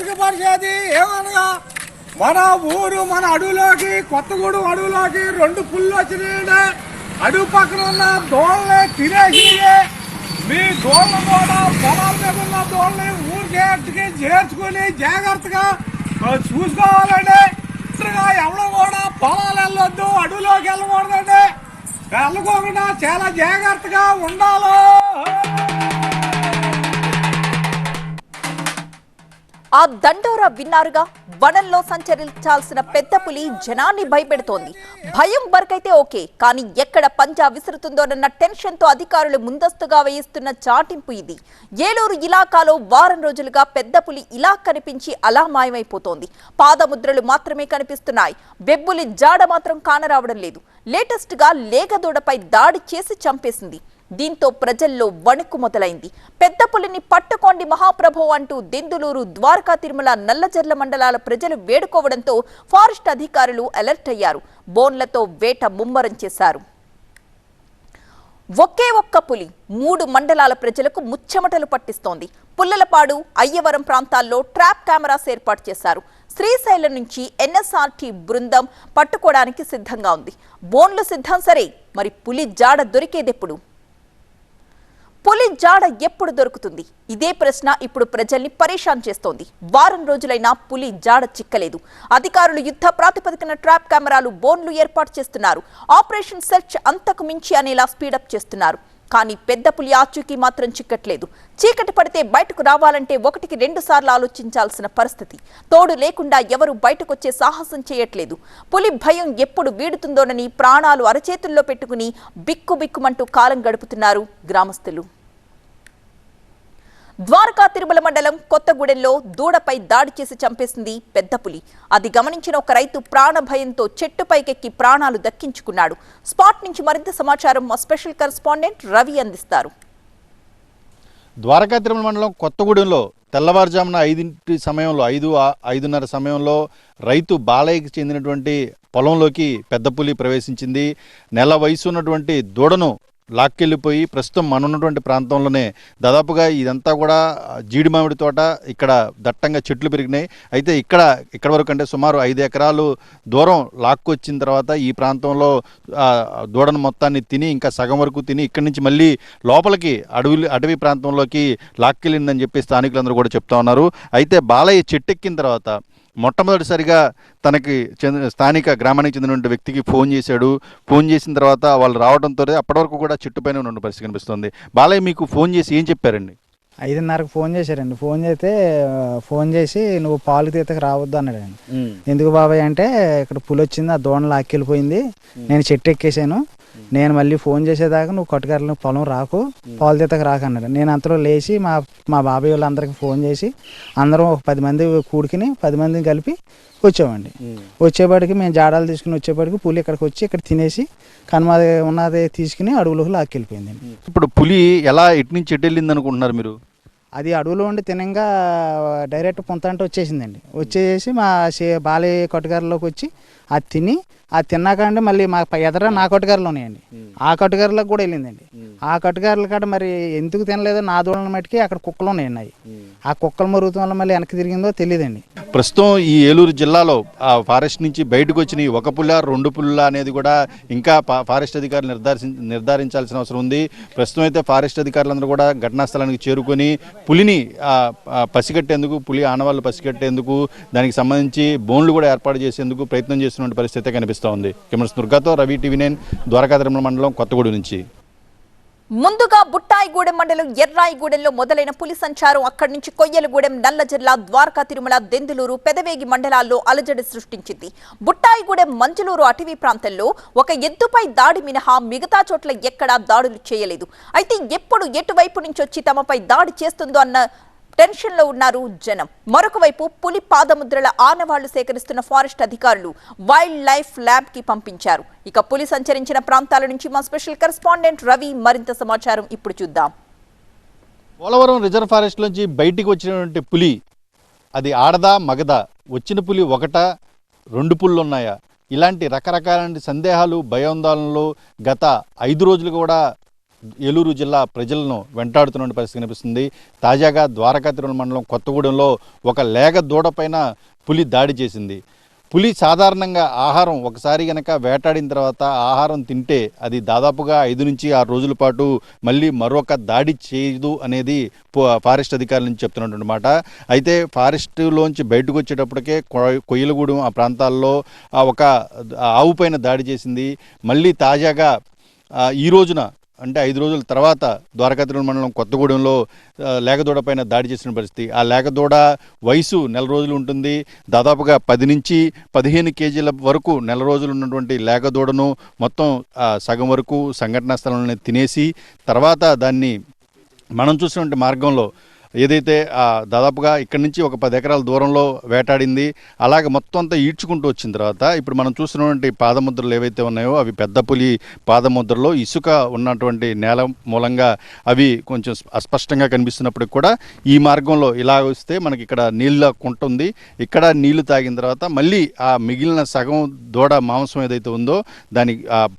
వెనుకపరిచేది ఏమనగా మన ఊరు మన అడవిలోకి కొత్తగూడెం అడవిలోకి రెండు పుల్లు వచ్చినాయండి. అడుగు పక్కన ఉన్న దోళ్ళని తినేసి మీ దోళ్ళ కూడా పొలాల మీద ఉన్న దోళ్ళని ఊరికేటికి చేర్చుకొని జాగ్రత్తగా చూసుకోవాలండి. ఎవరు కూడా పొలాలు వెళ్ళొద్దు అడవిలోకి వెళ్ళకూడదండి. వెళ్ళకోకుండా చాలా జాగ్రత్తగా ఉండాలి. ఆ దండోరా విన్నారుగా? వనంలో సంచరించాల్సిన పెద్ద పులి జనాన్ని భయపెడుతోంది. భయం వరకైతే ఓకే కానీ ఎక్కడ పంజా విసురుతుందోనన్న టెన్షన్తో అధికారులు ముందస్తుగా వేయిస్తున్న చాటింపు ఇది. ఏలూరు ఇలాకాలో వారం రోజులుగా పెద్ద పులి ఇలా కనిపించి అలా మాయమైపోతోంది. పాదముద్రలు మాత్రమే కనిపిస్తున్నాయి. బెబ్బులి జాడ మాత్రం కానరావడం లేదు. లేటెస్ట్గా లేగదూడపై దాడి చేసి చంపేసింది. దీంతో ప్రజల్లో వణుకు మొదలైంది. పెద్ద పులిని పట్టుకోండి మహాప్రభు అంటూ దెందులూరు ద్వారకా తిరుమల నల్లజర్ల మండలాల ప్రజలు వేడుకోవడంతో ఫారెస్ట్ అధికారులు అలర్ట్ అయ్యారు. బోన్లతో వేట ముమ్మరం చేశారు. ఒకే ఒక్క పులి మూడు మండలాల ప్రజలకు ముచ్చెమటలు పట్టిస్తోంది. పుల్లలపాడు అయ్యవరం ప్రాంతాల్లో ట్రాప్ కెమెరాస్ ఏర్పాటు చేశారు. శ్రీశైలం నుంచి ఎన్ఎస్ఆర్టీ బృందం పట్టుకోవడానికి సిద్ధంగా ఉంది. బోన్లు సిద్ధం సరే మరి పులి జాడ దొరికేదెప్పుడు? పులి జాడ ఎప్పుడు దొరుకుతుంది? ఇదే ప్రశ్న ఇప్పుడు ప్రజల్ని పరేషాన్ చేస్తోంది. వారం రోజులైనా పులి జాడ చిక్కలేదు. అధికారులు యుద్ధ ప్రాతిపదికన ట్రాప్ కెమెరాలు బోన్లు ఏర్పాటు చేస్తున్నారు. ఆపరేషన్ సెర్చ్ అంతకు మించి అనేలా స్పీడప్ చేస్తున్నారు. కానీ పెద్ద పులి ఆచూకీ మాత్రం చిక్కట్లేదు. చీకటి పడితే బయటకు రావాలంటే ఒకటికి రెండు సార్లు ఆలోచించాల్సిన పరిస్థితి. తోడు లేకుండా ఎవరు బయటకొచ్చే సాహసం చేయట్లేదు. పులి భయం ఎప్పుడు వీడుతుందోనని ప్రాణాలు అరచేతుల్లో పెట్టుకుని బిక్కు బిక్కుమంటూ కాలం గడుపుతున్నారు గ్రామస్తులు. ద్వారకా తిరుమల మండలం కొత్తగూడెంలో దూడపై దాడి చేసి చంపేసింది పెద్ద పులి. అది గమనించిన ఒక రైతు ప్రాణ భయంతో చెట్టు పైకెక్కి ప్రాణాలు దక్కించుకున్నాడు. స్పాట్ నుంచి మరింత సమాచారం మా స్పెషల్ కరెస్పాండెంట్ రవి అందిస్తారు. ద్వారకా తిరుమల మండలం కొత్తగూడెంలో తెల్లవారుజామున ఐదింటి సమయంలో ఐదు ఐదున్నర సమయంలో రైతు బాలయ్యకి చెందినటువంటి పొలంలోకి పెద్ద పులి ప్రవేశించింది. నెల వయసు ఉన్నటువంటి దూడను లాక్కెళ్ళిపోయి ప్రస్తుతం మన ఉన్నటువంటి ప్రాంతంలోనే దాదాపుగా ఇదంతా కూడా జీడి మామిడి తోట ఇక్కడ దట్టంగా చెట్లు పెరిగినాయి. అయితే ఇక్కడ ఇక్కడ వరకు అంటే సుమారు ఐదు ఎకరాలు దూరం లాక్కొచ్చిన తర్వాత ఈ ప్రాంతంలో దూడను మొత్తాన్ని తిని ఇంకా సగం వరకు తిని ఇక్కడి నుంచి మళ్ళీ లోపలికి అడవి అటవీ ప్రాంతంలోకి లాక్కెళ్ళిందని చెప్పి స్థానికులందరూ కూడా చెప్తా ఉన్నారు. అయితే బాలయ్య చెట్టెక్కిన తర్వాత మొట్టమొదటిసారిగా తనకి చెందిన స్థానిక గ్రామానికి చెందినటువంటి వ్యక్తికి ఫోన్ చేశాడు. ఫోన్ చేసిన తర్వాత వాళ్ళు రావడంతో అప్పటి వరకు కూడా చెట్టుపైన ఉన్న పరిస్థితి కనిపిస్తుంది. బాలయ్య మీకు ఫోన్ చేసి ఏం చెప్పారండి? ఐదున్నరకు ఫోన్ చేశారండి. ఫోన్ చేస్తే ఫోన్ చేసి నువ్వు పాలు తీతకు రావద్దు అన్నాడండి ఎందుకు బాబాయ్ అంటే ఇక్కడ పులి వచ్చింది ఆ దోణ లాక్కెళ్ళిపోయింది. నేను చెట్టు ఎక్కేసాను నేను మళ్ళీ ఫోన్ చేసేదాకా నువ్వు కొట్టగారులు పొలం రాకు పాలు తీతకు రాకు అన్నాడు. నేను అంతలో లేచి మా మా బాబాయ్ వాళ్ళందరికీ ఫోన్ చేసి అందరం ఒక పది మంది కూడుకుని పది మందిని కలిపి వచ్చామండి. వచ్చేపాటికి మేము జాడాలు తీసుకుని వచ్చేపాటికి పులి ఇక్కడికి వచ్చి ఇక్కడ తినేసి కనుమది ఉన్నది తీసుకుని అడవులోకి లాక్కెళ్ళిపోయిందండి. ఇప్పుడు పులి ఎలా ఎటు నుంచి ఎటు వెళ్ళింది అనుకుంటున్నారు మీరు? అది అడవిలో ఉండి తినంగా డైరెక్ట్ పొంతంటే వచ్చేసిందండి. వచ్చేసి మా సే- బాలయ్య కొట్టగారిలోకి వచ్చి అది తిని అది తిన్నాక అంటే మళ్ళీ మా ప- ఎదర నా కొట్టగారులు ఉన్నాయండి. ఆ కొట్టగారులకు కూడా వెళ్ళిందండి. ఆ కొట్టగారుల కాడ మరి ఎందుకు తినలేదో? నా దూడల మట్టుకి అక్కడ కుక్కలు ఉన్నాయండి. అవి ఆ కుక్కల మరుగుతం వల్ల మళ్ళీ వెనక్కి తిరిగిందో తెలియదండి. ప్రస్తుతం ఈ ఏలూరు జిల్లాలో ఆ ఫారెస్ట్ నుంచి బయటకు వచ్చిన ఈ ఒక పుల్ల రెండు పుల్ల అనేది కూడా ఇంకా ఫారెస్ట్ అధికారులు నిర్ధారి నిర్ధారించాల్సిన అవసరం ఉంది. ప్రస్తుతం అయితే ఫారెస్ట్ అధికారులందరూ కూడా ఘటనా స్థలానికి చేరుకొని పులిని పసిగట్టేందుకు పులి ఆనవాళ్ళు పసిగట్టేందుకు దానికి సంబంధించి బోన్లు కూడా ఏర్పాటు చేసేందుకు ప్రయత్నం చేస్తున్న పరిస్థితి కనిపిస్తోంది. కనిపిస్తూ దుర్గాతో రవి టీవీ నైన్ ద్వారకా తిరుమల మండలం కొత్తగూడెం నుంచి. ముందుగా బుట్టాయిగూడెం మండలం ఎర్రాయిగూడెంలో మొదలైన పులి సంచారం అక్కడి నుంచి కొయ్యలగూడెం నల్లజిల్లా ద్వారకా తిరుమల దెందులూరు పెదవేగి మండలాల్లో అలజడి సృష్టించింది. బుట్టాయిగూడెం మంజులూరు అటవీ ప్రాంతంలో ఒక ఎద్దుపై దాడి మినహా మిగతా చోట్ల ఎక్కడా దాడులు చేయలేదు. అయితే ఎప్పుడు ఎటువైపు నుంచి వచ్చి తమపై దాడి చేస్తుందో అన్న టెన్షన్లో ఉన్నారు జనం. మరొక వైపు పులి పాదముద్రల ఆనవాళ్ళు సేకరిస్తున్న ఫారెస్ట్ అధికారులు వైల్డ్ లైఫ్ ల్యాబ్కి పంపించారు. ఇక పులి సంచరించిన ప్రాంతాల నుంచి మా స్పెషల్ కరెస్పాండెంట్ రవి మరింత సమాచారం ఇప్పుడు చూద్దాం. పోలవరం రిజర్వ్ ఫారెస్ట్ నుంచి బయటికి వచ్చినటువంటి పులి అది ఆడదా మగదా? వచ్చిన పులి ఒకట రెండు పుల్లు ఉన్నాయా ఇలాంటి రకరకాల సందేహాలు భయాందోళనలు గత ఐదు రోజులు కూడా ఏలూరు జిల్లా ప్రజలను వెంటాడుతున్న పరిస్థితి కనిపిస్తుంది. తాజాగా ద్వారకా తిరుమల మండలం కొత్తగూడెంలో ఒక లేగ దూడపైన పులి దాడి చేసింది. పులి సాధారణంగా ఆహారం ఒకసారి గనక వేటాడిన తర్వాత ఆహారం తింటే అది దాదాపుగా ఐదు నుంచి ఆరు రోజుల పాటు మళ్ళీ మరొక దాడి చేయదు అనేది ఫారెస్ట్ అధికారుల నుంచి చెప్తున్నటువంటి మాట. అయితే ఫారెస్ట్లోంచి బయటకు వచ్చేటప్పటికే కొ- కొయ్యలగూడెం ఆ ప్రాంతాల్లో ఆ ఒక ఆవు పైన దాడి చేసింది. మళ్ళీ తాజాగా ఈ రోజున అంటే ఐదు రోజుల తర్వాత ద్వారకా మండలం కొత్తగూడెంలో లేకదూడ పైన దాడి చేసిన పరిస్థితి. ఆ లేకదూడ వయసు నెల రోజులు ఉంటుంది. దాదాపుగా పది నుంచి పదిహేను కేజీల వరకు నెల రోజులు ఉన్నటువంటి లేకదూడను మొత్తం ఆ, సగం వరకు సంఘటనా స్థలంలోనే తినేసి తర్వాత దాన్ని మనం చూసినటువంటి మార్గంలో ఏదైతే దాదాపుగా ఇక్కడ నుంచి ఒక పది ఎకరాల దూరంలో వేటాడింది అలాగే మొత్తం అంతా ఈడ్చుకుంటూ వచ్చిన తర్వాత ఇప్పుడు మనం చూస్తున్నటువంటి పాదముద్రలు ఏవైతే ఉన్నాయో అవి పెద్ద పులి పాదముద్రలో ఇసుక ఉన్నటువంటి నేల మూలంగా అవి కొంచెం అస్పష్టంగా కనిపిస్తున్నప్పటికి కూడా ఈ మార్గంలో ఇలా వస్తే మనకి ఇక్కడ నీళ్ళ కుంట ఉంది. ఇక్కడ నీళ్ళు తాగిన తర్వాత మళ్ళీ ఆ మిగిలిన సగం దూడ మాంసం ఏదైతే ఉందో దాన్ని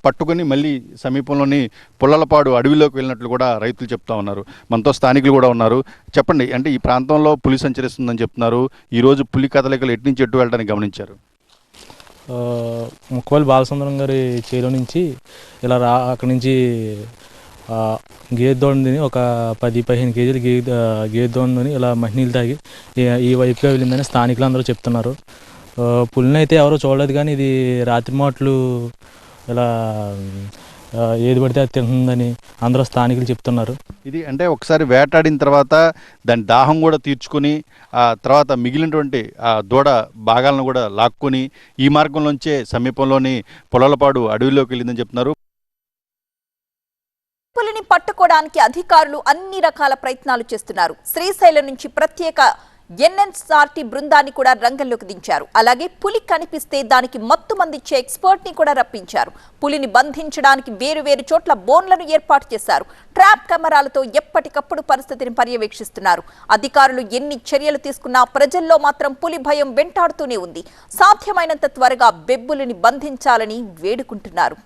పట్టుకొని మళ్ళీ సమీపంలోని పుల్లలపాడు అడవిలోకి వెళ్ళినట్లు కూడా రైతులు చెప్తా ఉన్నారు. మనతో స్థానికులు కూడా ఉన్నారు. చెప్పండి అంటే ఈ ప్రాంతంలో పులి సంచరిస్తుందని చెప్తున్నారు. ఈరోజు పులి కదలికలు ఎటు నుంచి ఎటు వెళ్ళడానికి గమనించారు? ముక్కవల్లి బాలసుందరం గారి చేలో నుంచి ఇలా రా అక్కడి నుంచి ఆ, గేదె ఒక పది పదిహేను కేజీలు గే గేదె ఇలా మంచినీళ్ళు తాగి ఈ- వైపుగా వెళ్ళిందని స్థానికులు అందరూ చెప్తున్నారు పులిని అయితే ఎవరో చూడలేదు కానీ ఇది రాత్రి మాటలు ఇలా ఏది పడితే అది తింటుందని అందరూ స్థానికులు చెప్తున్నారు. ఇది అంటే ఒకసారి వేటాడిన తర్వాత దాని దాహం కూడా తీర్చుకొని ఆ తర్వాత మిగిలినటువంటి ఆ దూడ భాగాలను కూడా లాక్కొని ఈ మార్గంలోంచే సమీపంలోని పొలాలపాడు అడవిలోకి వెళ్ళిందని చెప్తున్నారు. పులిని పట్టుకోవడానికి అధికారులు అన్ని రకాల ప్రయత్నాలు చేస్తున్నారు. శ్రీశైలం నుంచి ప్రత్యేక ఎన్ఎన్ఆర్టీ బృందాన్ని కూడా రంగంలోకి దించారు. అలాగే పులి కనిపిస్తే దానికి మత్తు మందిచ్చే ఎక్స్పర్ట్ని కూడా రప్పించారు. పులిని బంధించడానికి వేరు వేరు చోట్ల బోన్లను ఏర్పాటు చేశారు. ట్రాప్ కెమెరాలతో ఎప్పటికప్పుడు పరిస్థితిని పర్యవేక్షిస్తున్నారు. అధికారులు ఎన్ని చర్యలు తీసుకున్నా ప్రజల్లో మాత్రం పులి భయం వెంటాడుతూనే ఉంది. సాధ్యమైనంత త్వరగా బెబ్బులిని బంధించాలని వేడుకుంటున్నారు.